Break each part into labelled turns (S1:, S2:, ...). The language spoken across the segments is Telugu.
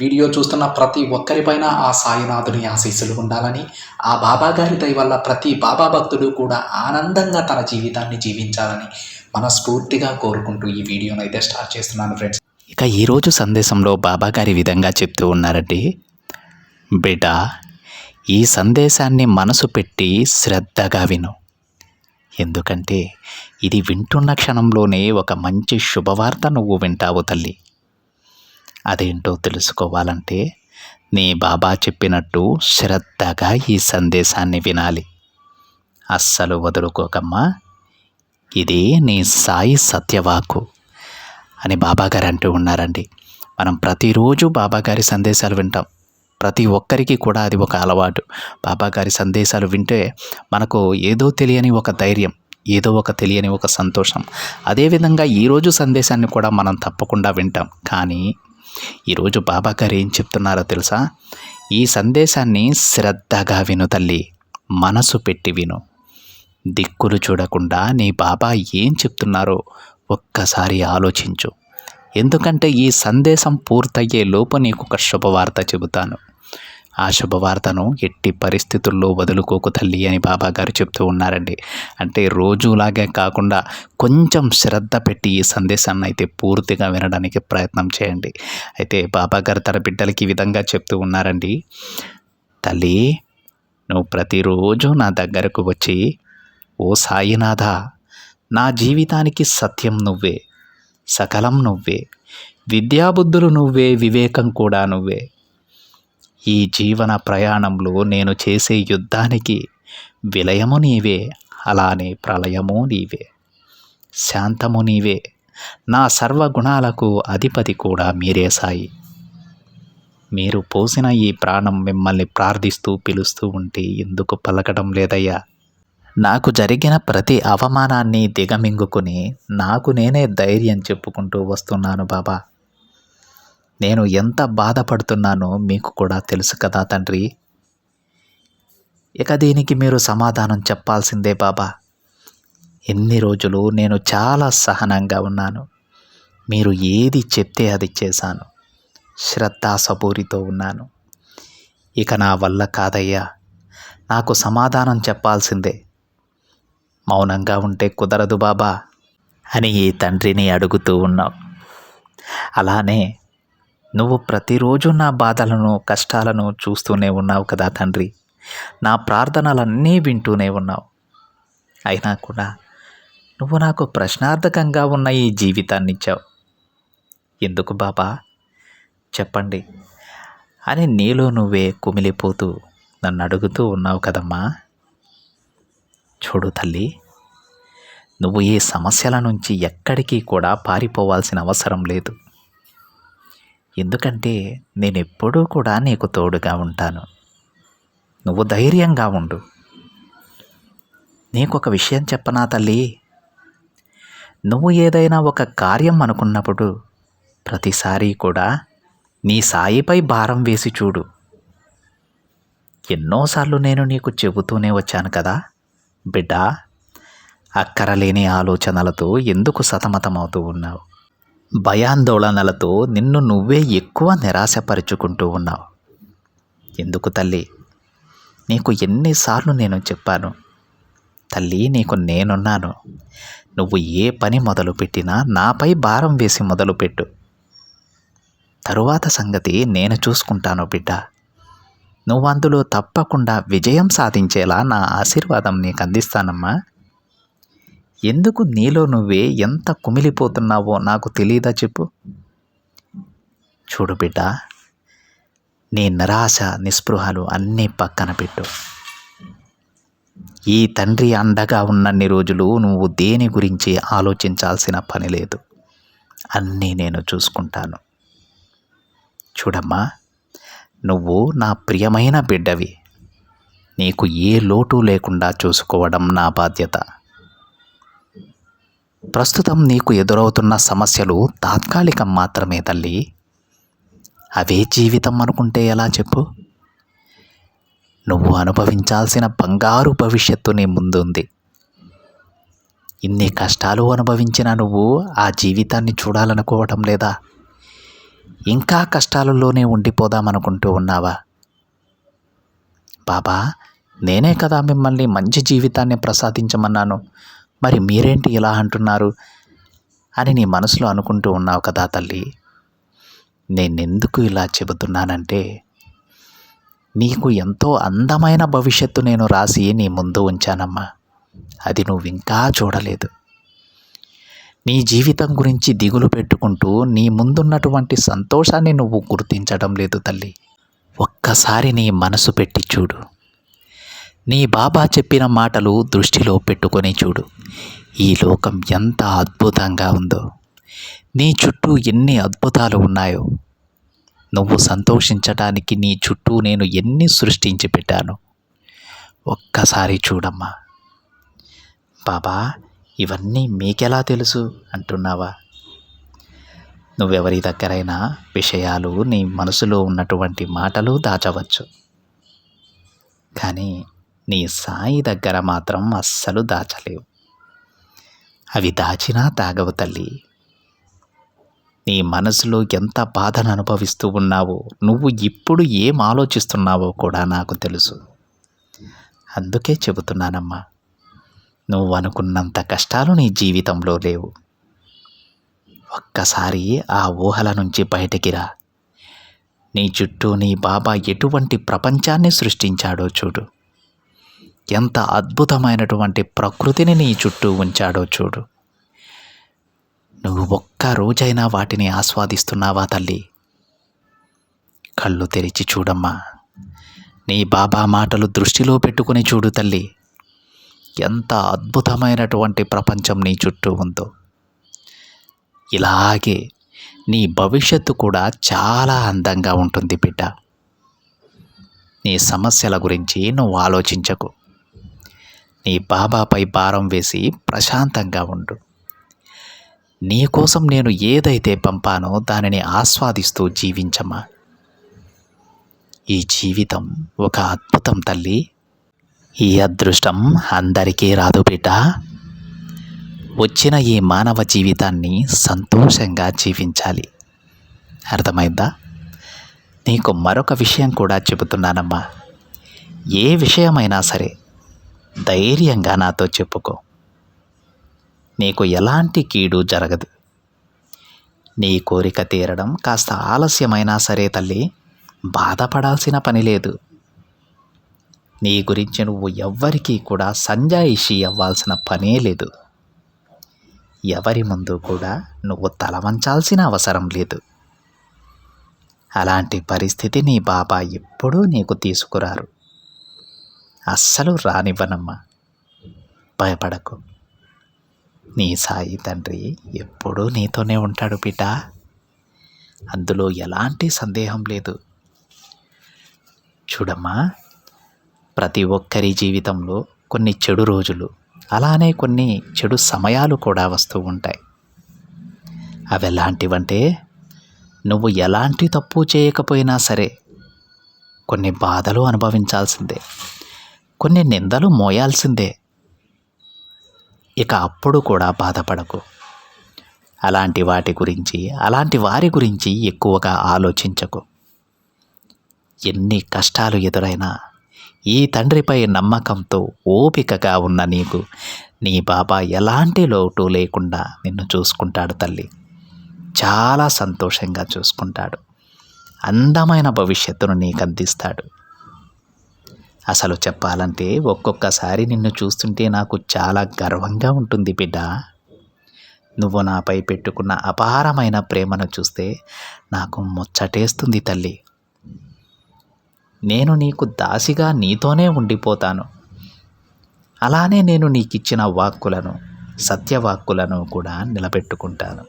S1: వీడియో చూస్తున్న ప్రతి ఒక్కరిపైన ఆ సాయినాథుని ఆశీస్సులు ఉండాలని ఆ బాబా గారి దయ వల్ల ప్రతి బాబా భక్తుడు కూడా ఆనందంగా తన జీవితాన్ని జీవించాలని మనస్ఫూర్తిగా కోరుకుంటూ ఈ వీడియోను అయితే స్టార్ట్ చేస్తున్నాను ఫ్రెండ్స్.
S2: ఇక ఈరోజు సందేశంలో బాబా గారి విధంగా చెప్తూ ఉన్నారండి బిడ్డ ఈ సందేశాన్ని మనసు పెట్టి శ్రద్ధగా విను. ఎందుకంటే ఇది వింటున్న క్షణంలోనే ఒక మంచి శుభవార్త నువ్వు వింటావు తల్లి. అదేంటో తెలుసుకోవాలంటే నీ బాబా చెప్పినట్టు శ్రద్ధగా ఈ సందేశాన్ని వినాలి. అస్సలు వదులుకోకమ్మా. ఇది నీ సాయి సత్యవాకు అని బాబాగారు అంటూ ఉన్నారండి. మనం ప్రతిరోజు బాబాగారి సందేశాలు వింటాం. ప్రతి ఒక్కరికి కూడా అది ఒక అలవాటు. బాబాగారి సందేశాలు వింటే మనకు ఏదో తెలియని ఒక ధైర్యం ఏదో ఒక తెలియని ఒక సంతోషం. అదేవిధంగా ఈరోజు సందేశాన్ని కూడా మనం తప్పకుండా వింటాం. కానీ ఈరోజు బాబాగారు ఏం చెప్తున్నారో తెలుసా? ఈ సందేశాన్ని శ్రద్ధగా విను తల్లి మనసు పెట్టి విను. దిక్కులు చూడకుండా నీ బాబా ఏం చెప్తున్నారో ఒక్కసారి ఆలోచించు. ఎందుకంటే ఈ సందేశం పూర్తయ్యే లోపు నీకు ఒక శుభవార్త చెబుతాను. ఆ శుభవార్తను ఎట్టి పరిస్థితుల్లో వదులుకోకు తల్లి అని బాబాగారు చెప్తూ ఉన్నారండి. అంటే రోజులాగే కాకుండా కొంచెం శ్రద్ధ పెట్టి ఈ సందేశాన్ని అయితే పూర్తిగా వినడానికి ప్రయత్నం చేయండి. అయితే బాబాగారు తన బిడ్డలకి ఈ విధంగా చెప్తూ ఉన్నారండి. తల్లి నువ్వు ప్రతిరోజు నా దగ్గరకు వచ్చి ఓ సాయినాథ నా జీవితానికి సత్యం నువ్వే సకలం నువ్వే విద్యాబుద్ధులు నువ్వే వివేకం కూడా నువ్వే ఈ జీవన ప్రయాణంలో నేను చేసే యుద్ధానికి విలయము నీవే అలానే ప్రళయము నీవే. శాంతము నీవే. నా సర్వగుణాలకు అధిపతి కూడా మీరే సాయి. మీరు పోసిన ఈ ప్రాణం మిమ్మల్ని ప్రార్థిస్తూ పిలుస్తూ ఉంటే ఎందుకు పలకడం లేదయ్యా? నాకు జరిగిన ప్రతి అవమానాన్ని దిగమింగుకుని నాకు నేనే ధైర్యం చెప్పుకుంటూ వస్తున్నాను బాబా. నేను ఎంత బాధపడుతున్నానో మీకు కూడా తెలుసు కదా తండ్రి. ఇక దీనికి మీరు సమాధానం చెప్పాల్సిందే బాబా. ఎన్ని రోజులు నేను చాలా సహనంగా ఉన్నాను. మీరు ఏది చెప్తే అది చేశాను. శ్రద్ధాసపూరితో ఉన్నాను. ఇక నా వల్ల కాదయ్యా. నాకు సమాధానం చెప్పాల్సిందే. మౌనంగా ఉంటే కుదరదు బాబా అని ఈ తండ్రిని అడుగుతూ ఉన్నావు. అలానే నువ్వు ప్రతిరోజు నా బాధలను కష్టాలను చూస్తూనే ఉన్నావు కదా తండ్రి. నా ప్రార్థనలన్నీ వింటూనే ఉన్నావు. అయినా కూడా నువ్వు నాకు ప్రశ్నార్థకంగా ఉన్న ఈ జీవితాన్ని ఇచ్చావు. ఎందుకు బాబా? చెప్పండి. అని నీలో నువ్వే కుమిలిపోతూ నన్ను అడుగుతూ ఉన్నావు కదమ్మా. చూడు తల్లి నువ్వు ఈ సమస్యల నుంచి ఎక్కడికి కూడా పారిపోవాల్సిన అవసరం లేదు. ఎందుకంటే నేను ఎప్పుడూ కూడా నీకు తోడుగా ఉంటాను. నువ్వు ధైర్యంగా ఉండు. నీకు ఒక విషయం చెప్పనా తల్లి? నువ్వు ఏదైనా ఒక కార్యం అనుకున్నప్పుడు ప్రతిసారి కూడా నీ సాయిపై భారం వేసి చూడు. ఎన్నోసార్లు నేను నీకు చెబుతూనే వచ్చాను కదా. బిడ్డా అక్కరలేని ఆలోచనలతో ఎందుకు సతమతమవుతూ ఉన్నావు? భయాందోళనలతో నిన్ను నువ్వే ఎక్కువ నిరాశపరుచుకుంటూ ఉన్నావు. ఎందుకు తల్లి? నీకు ఎన్నిసార్లు నేను చెప్పాను. తల్లి నీకు నేనున్నాను. నువ్వు ఏ పని మొదలుపెట్టినా నాపై భారం వేసి మొదలుపెట్టు. తరువాత సంగతి నేను చూసుకుంటాను బిడ్డ. నువ్వు అందులో తప్పకుండా విజయం సాధించేలా నా ఆశీర్వాదం నీకు అందిస్తానమ్మా. ఎందుకు నీలో నువ్వే ఎంత కుమిలిపోతున్నావో నాకు తెలియదా చెప్పు. చూడు బిడ్డ నీ నిరాశ నిస్పృహలు అన్నీ పక్కన పెట్టు. ఈ తండ్రి అండగా ఉన్నన్ని రోజులు నువ్వు దేని గురించి ఆలోచించాల్సిన పని లేదు. అన్నీ నేను చూసుకుంటాను. చూడమ్మా నువ్వు నా ప్రియమైన బిడ్డవి. నీకు ఏ లోటు లేకుండా చూసుకోవడం నా బాధ్యత. ప్రస్తుతం నీకు ఎదురవుతున్న సమస్యలు తాత్కాలికం మాత్రమే తల్లి. అవే జీవితం అనుకుంటే ఎలా చెప్పు? నువ్వు అనుభవించాల్సిన బంగారు భవిష్యత్తు నీ ముందుంది. ఇన్ని కష్టాలు అనుభవించిన నువ్వు ఆ జీవితాన్ని చూడాలనుకోవటం లేదా? ఇంకా కష్టాలలోనే ఉండిపోదామనుకుంటూ ఉన్నావా? బాబా నేనే కదా మిమ్మల్ని మంచి జీవితాన్ని ప్రసాదించమన్నాను. మరి మీరేంటి ఇలా అంటున్నారు? అని నీ మనసులో అనుకుంటూ ఉన్నావు కదా తల్లి. నేనెందుకు ఇలా చెబుతున్నానంటే నీకు ఎంతో అందమైన భవిష్యత్తు నేను రాసి నీ ముందు ఉంచానమ్మా. అది నువ్వు ఇంకా చూడలేదు. నీ జీవితం గురించి దిగులు పెట్టుకుంటూ నీ ముందున్నటువంటి సంతోషాన్ని నువ్వు గుర్తించడం లేదు తల్లి. ఒక్కసారి నీ మనసు పెట్టి చూడు. నీ బాబా చెప్పిన మాటలు దృష్టిలో పెట్టుకొని చూడు. ఈ లోకం ఎంత అద్భుతంగా ఉందో. నీ చుట్టూ ఎన్ని అద్భుతాలు ఉన్నాయో. నువ్వు సంతోషించటానికి నీ చుట్టూ నేను ఎన్ని సృష్టించి పెట్టాను. ఒక్కసారి చూడమ్మా. బాబా ఇవన్నీ మీకెలా తెలుసు? అంటున్నావా? నువ్వెవరి దగ్గరైనా విషయాలు నీ మనసులో ఉన్నటువంటి మాటలు దాచవచ్చు. కానీ నీ సాయి దగ్గర మాత్రం అస్సలు దాచలేవు. అవి దాచినా తాగవు తల్లి. నీ మనసులో ఎంత బాధను అనుభవిస్తూ ఉన్నావో నువ్వు ఇప్పుడు ఏం ఆలోచిస్తున్నావో కూడా నాకు తెలుసు. అందుకే చెబుతున్నానమ్మా నువ్వు అనుకున్నంత కష్టాలు నీ జీవితంలో లేవు. ఒక్కసారి ఆ ఊహల నుంచి బయటికి రా. నీ చుట్టూ నీ బాబా ఎటువంటి ప్రపంచాన్ని సృష్టించాడో చూడు. ఎంత అద్భుతమైనటువంటి ప్రకృతిని నీ చుట్టూ ఉంచాడో చూడు. నువ్వు ఒక్క రోజైనా వాటిని ఆస్వాదిస్తున్నావా తల్లి? కళ్ళు తెరిచి చూడమ్మా. నీ బాబా మాటలు దృష్టిలో పెట్టుకుని చూడు తల్లి. ఎంత అద్భుతమైనటువంటి ప్రపంచం నీ చుట్టూ ఉందో. ఇలాగే నీ భవిష్యత్తు కూడా చాలా అందంగా ఉంటుంది బిడ్డ. నీ సమస్యల గురించి నువ్వు ఆలోచించకు. నీ బాబాపై భారం వేసి ప్రశాంతంగా ఉండు. నీ కోసం నేను ఏదైతే పంపానో దానిని ఆస్వాదిస్తూ జీవించమ్మా ఈ జీవితం ఒక అద్భుతం తల్లి. ఈ అదృష్టం అందరికీ రాదు బిడ్డ. వచ్చిన ఈ మానవ జీవితాన్ని సంతోషంగా జీవించాలి. అర్థమైందా? నీకు మరొక విషయం కూడా చెబుతున్నానమ్మా. ఏ విషయమైనా సరే ధైర్యంగా నాతో చెప్పుకో. నీకు ఎలాంటి కీడు జరగదు. నీ కోరిక తీరడం కాస్త ఆలస్యమైనా సరే తల్లి బాధపడాల్సిన పని లేదు. నీ గురించి నువ్వు ఎవ్వరికీ కూడా సంజాయిషి అవ్వాల్సిన పనే లేదు. ఎవరి ముందు కూడా నువ్వు తల వంచాల్సిన అవసరం లేదు. అలాంటి పరిస్థితి నీ బాబా ఎప్పుడూ నీకు తీసుకురారు. అస్సలు రానివ్వనమ్మా. భయపడకు. నీ సాయి తండ్రి ఎప్పుడూ నీతోనే ఉంటాడు బిడ్డ అందులో ఎలాంటి సందేహం లేదు. చూడమ్మా ప్రతి ఒక్కరి జీవితంలో కొన్ని చెడు రోజులు అలానే కొన్ని చెడు సమయాలు కూడా వస్తూ ఉంటాయి. అవి ఎలాంటివంటే నువ్వు ఎలాంటి తప్పు చేయకపోయినా సరే కొన్ని బాధలు అనుభవించాల్సిందే. కొన్ని నిందలు మోయాల్సిందే. ఇక అప్పుడు కూడా బాధపడకు. అలాంటి వాటి గురించి అలాంటి వారి గురించి ఎక్కువగా ఆలోచించకు. ఎన్ని కష్టాలు ఎదురైనా ఈ తండ్రిపై నమ్మకంతో ఓపికగా ఉన్న నీకు నీ బాబా ఎలాంటి లోటు లేకుండా నిన్ను చూసుకుంటాడు తల్లి. చాలా సంతోషంగా చూసుకుంటాడు. అందమైన భవిష్యత్తును నీకు అందిస్తాడు అసలు చెప్పాలంటే ఒక్కొక్కసారి నిన్ను చూస్తుంటే నాకు చాలా గర్వంగా ఉంటుంది బిడ్డ. నువ్వు నాపై పెట్టుకున్న అపారమైన ప్రేమను చూస్తే నాకు ముచ్చటేస్తుంది తల్లి. నేను నీకు దాసిగా నీతోనే ఉండిపోతాను. అలానే నేను నీకిచ్చిన వాక్కులను సత్యవాక్కులను కూడా నిలబెట్టుకుంటాను.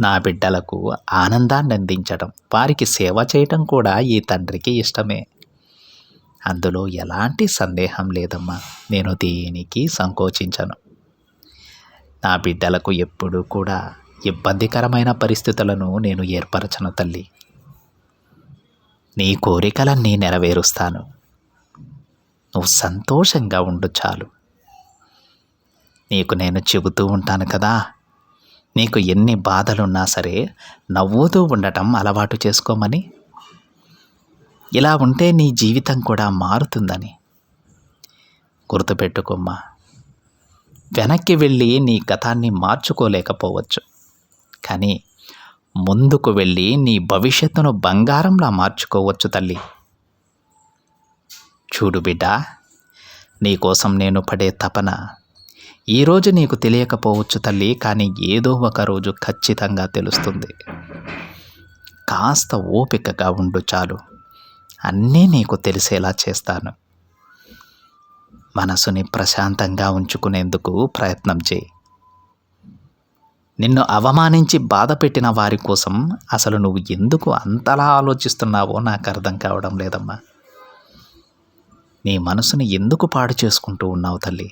S2: నా బిడ్డలకు ఆనందాన్ని అందించడం వారికి సేవ చేయటం కూడా ఈ తండ్రికి ఇష్టమే. అందులో ఎలాంటి సందేహం లేదమ్మా. నేను దేనికి సంకోచించను. నా బిడ్డలకు ఎప్పుడూ కూడా ఇబ్బందికరమైన పరిస్థితులను నేను ఏర్పరచను తల్లి. నీ కోరికలన్నీ నెరవేరుస్తాను. నువ్వు సంతోషంగా ఉండు చాలు. నీకు నేను చెబుతూ ఉంటాను కదా. నీకు ఎన్ని బాధలున్నా సరే నవ్వుతూ ఉండటం అలవాటు చేసుకోమని ఇలా ఉంటే నీ జీవితం కూడా మారుతుందని. గుర్తుపెట్టుకోమ్మా వెనక్కి వెళ్ళి నీ గతాన్ని మార్చుకోలేకపోవచ్చు. కానీ ముందుకు వెళ్ళి నీ భవిష్యత్తును బంగారంలా మార్చుకోవచ్చు తల్లి. చూడు బిడ్డ నీకోసం నేను పడే తపన ఈరోజు నీకు తెలియకపోవచ్చు తల్లి కానీ ఏదో ఒక రోజు ఖచ్చితంగా తెలుస్తుంది. కాస్త ఓపికగా ఉండు చాలు. అన్నీ నీకు తెలిసేలా చేస్తాను. మనసుని ప్రశాంతంగా ఉంచుకునేందుకు ప్రయత్నం చేయి. నిన్ను అవమానించి బాధ పెట్టిన వారి కోసం అసలు నువ్వు ఎందుకు అంతలా ఆలోచిస్తున్నావో నాకు అర్థం కావడం లేదమ్మా. నీ మనసుని ఎందుకు పాడు చేసుకుంటూ ఉన్నావు తల్లి?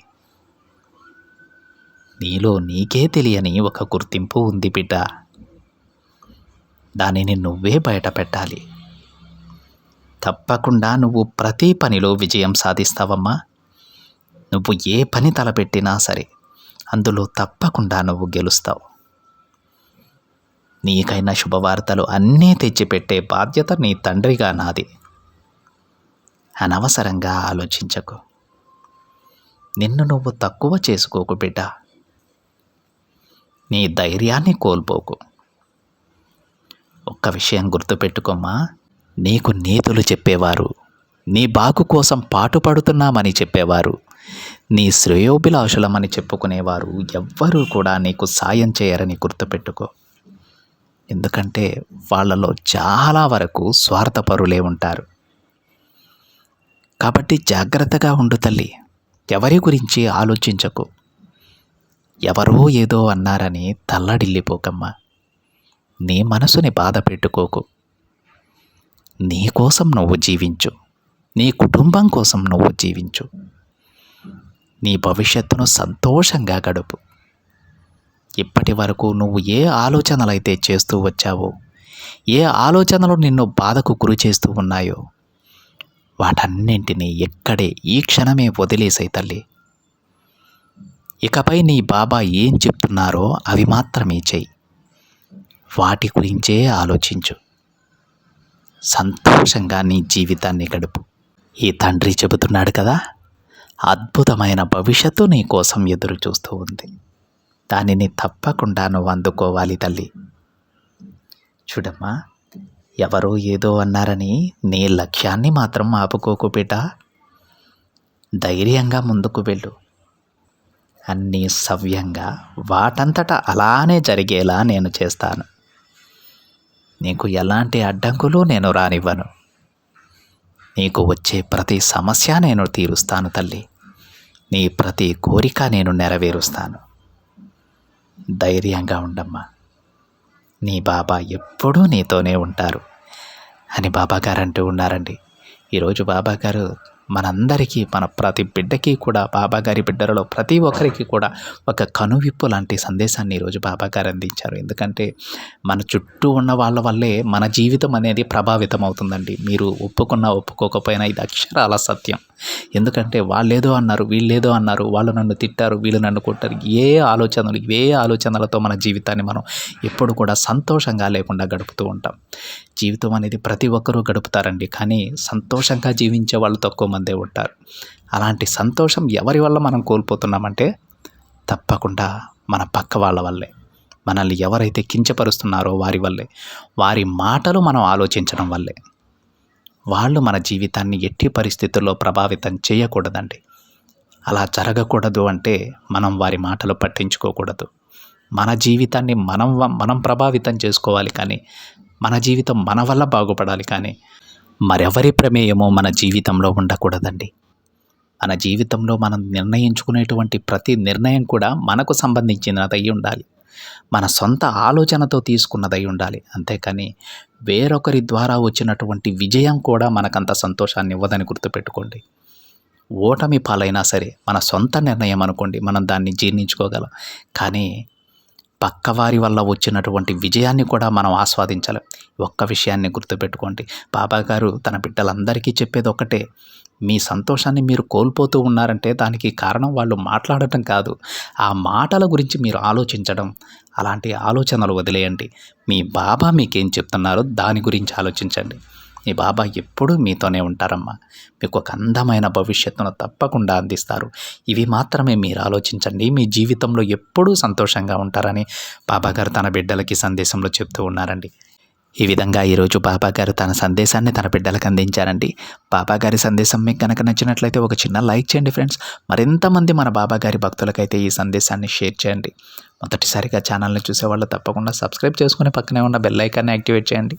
S2: నీలో నీకే తెలియని ఒక గుర్తింపు ఉంది బిడ్డ. దానిని నువ్వే బయట పెట్టాలి. తప్పకుండా నువ్వు ప్రతి పనిలో విజయం సాధిస్తావమ్మా. నువ్వు ఏ పని తలపెట్టినా సరే అందులో తప్పకుండా నువ్వు గెలుస్తావు. నీకైన శుభవార్తలు అన్నీ తెచ్చిపెట్టే బాధ్యత నీ తండ్రిగా నాది. అనవసరంగా ఆలోచించకు. నిన్ను నువ్వు తక్కువ చేసుకోకు బిడ్డ. నీ ధైర్యాన్ని కోల్పోకు. ఒక్క విషయం గుర్తుపెట్టుకోమ్మా. నీకు నీతులు చెప్పేవారు. నీ బాకు కోసం పాటుపడుతున్నామని చెప్పేవారు. నీ శ్రేయోభిలాషులమని చెప్పుకునేవారు ఎవ్వరూ కూడా నీకు సాయం చేయరని గుర్తుపెట్టుకో. ఎందుకంటే వాళ్ళలో చాలా వరకు స్వార్థపరులే ఉంటారు. కాబట్టి జాగ్రత్తగా ఉండు తల్లి. ఎవరి గురించి ఆలోచించకు. ఎవరో ఏదో అన్నారని తల్లడిల్లిపోకమ్మా. నీ మనసుని బాధ పెట్టుకోకు. నీ కోసం నువ్వు జీవించు. నీ కుటుంబం కోసం నువ్వు జీవించు. నీ భవిష్యత్తును సంతోషంగా గడుపు. ఇప్పటి వరకు నువ్వు ఏ ఆలోచనలైతే చేస్తూ వచ్చావో ఏ ఆలోచనలు నిన్ను బాధకు గురి చేస్తూ ఉన్నాయో వాటన్నింటినీ ఎక్కడే ఈ క్షణమే వదిలేసాయి తల్లి. ఇకపై నీ బాబా ఏం చెప్తున్నారో అవి మాత్రమే చెయ్యి. వాటి గురించే ఆలోచించు. సంతోషంగా నీ జీవితాన్ని గడుపు. ఈ తండ్రి చెబుతున్నాడు కదా అద్భుతమైన భవిష్యత్తు నీ కోసం ఎదురు చూస్తూ ఉంది. దానిని తప్పకుండా నువ్వు అందుకోవాలి తల్లి. చూడమ్మా ఎవరో ఏదో అన్నారని నీ లక్ష్యాన్ని మాత్రం ఆపుకోకు బిడ్డ ధైర్యంగా ముందుకు వెళ్ళు. అన్నీ సవ్యంగా వాటంతట అలానే జరిగేలా నేను చేస్తాను. నీకు ఎలాంటి అడ్డంకులు నేను రానివ్వను. నీకు వచ్చే ప్రతి సమస్య నేను తీరుస్తాను తల్లి. నీ ప్రతి కోరిక నేను నెరవేరుస్తాను. ధైర్యంగా ఉండమ్మా. నీ బాబా ఎప్పుడూ నీతోనే ఉంటారు. అని బాబాగారు అంటూ ఉన్నారండి. ఈరోజు బాబాగారు మనందరికీ మన ప్రతి బిడ్డకి కూడా బాబాగారి బిడ్డలలో ప్రతి ఒక్కరికి కూడా ఒక కనువిప్పు లాంటి సందేశాన్ని ఈరోజు బాబాగారు అందించారు. ఎందుకంటే మన చుట్టూ ఉన్న వాళ్ళ వల్లే మన జీవితం అనేది ప్రభావితం అవుతుందండి మీరు ఒప్పుకున్నా ఒప్పుకోకపోయినా ఇది అక్షరాల సత్యం. ఎందుకంటే వాళ్ళేదో అన్నారు వీళ్ళేదో అన్నారు వాళ్ళు నన్ను తిట్టారు వీళ్ళు నన్ను కొట్టారు ఏ ఆలోచనలు ఏ ఆలోచనలతో మన జీవితాన్ని మనం ఎప్పుడు కూడా సంతోషంగా లేకుండా గడుపుతూ ఉంటాం. జీవితం అనేది ప్రతి ఒక్కరూ గడుపుతారండి. కానీ సంతోషంగా జీవించే వాళ్ళు తక్కువ మందే ఉంటారు. అలాంటి సంతోషం ఎవరి వల్ల మనం కోల్పోతున్నామంటే తప్పకుండా మన పక్క వాళ్ళ వల్లే. మనల్ని ఎవరైతే కించపరుస్తున్నారో వారి వల్లే. వారి మాటలు మనం ఆలోచించడం వల్లే. వాళ్ళు మన జీవితాన్ని ఎట్టి పరిస్థితుల్లో ప్రభావితం చేయకూడదండి. అలా జరగకూడదు అంటే మనం వారి మాటలు పట్టించుకోకూడదు. మన జీవితాన్ని మనం వ- మనం ప్రభావితం చేసుకోవాలి కానీ మన జీవితం మన వల్ల బాగుపడాలి కానీ మరెవరి ప్రమేయమో మన జీవితంలో ఉండకూడదండి. మన జీవితంలో మనం నిర్ణయించుకునేటువంటి ప్రతి నిర్ణయం కూడా మనకు సంబంధించినదై ఉండాలి. మన సొంత ఆలోచనతో తీసుకున్నదై ఉండాలి. అంతేకాని వేరొకరి ద్వారా వచ్చినటువంటి విజయం కూడా మనకంత సంతోషాన్ని ఇవ్వదని గుర్తుపెట్టుకోండి. ఓటమి పాలైనా సరే మన సొంత నిర్ణయం అనుకోండి. మనం దాన్ని జీర్ణించుకోగలం. కానీ పక్కవారి వల్ల వచ్చినటువంటి విజయాన్ని కూడా మనం ఆస్వాదించాలి. ఒక్క విషయాన్ని గుర్తుపెట్టుకోండి. బాబా గారు తన బిడ్డలందరికీ చెప్పేది ఒకటే మీ సంతోషాన్ని మీరు కోల్పోతూ ఉన్నారంటే దానికి కారణం వాళ్ళు మాట్లాడటం కాదు. ఆ మాటల గురించి మీరు ఆలోచించడం అలాంటి ఆలోచనలు వదిలేయండి. మీ బాబా మీకేం చెప్తున్నారో దాని గురించి ఆలోచించండి. మీ బాబా ఎప్పుడూ మీతోనే ఉంటారమ్మా. మీకు ఒక అందమైన భవిష్యత్తును తప్పకుండా అందిస్తారు. ఇవి మాత్రమే మీరు ఆలోచించండి. మీ జీవితంలో ఎప్పుడూ సంతోషంగా ఉంటారని బాబాగారు తన బిడ్డలకి సందేశంలో చెప్తూ ఉన్నారండి. ఈ విధంగా ఈరోజు బాబా గారు తన సందేశాన్ని తన బిడ్డలకు అందించారండి. బాబా గారి సందేశం మీకు కనుక నచ్చినట్లయితే ఒక చిన్న లైక్ చేయండి ఫ్రెండ్స్. మరింతమంది మన బాబా గారి భక్తులకైతే ఈ సందేశాన్ని షేర్ చేయండి. మొదటిసారిగా ఛానల్ని చూసేవాళ్ళు తప్పకుండా సబ్స్క్రైబ్ చేసుకుని పక్కనే ఉన్న బెల్ ఐకాన్ని యాక్టివేట్ చేయండి.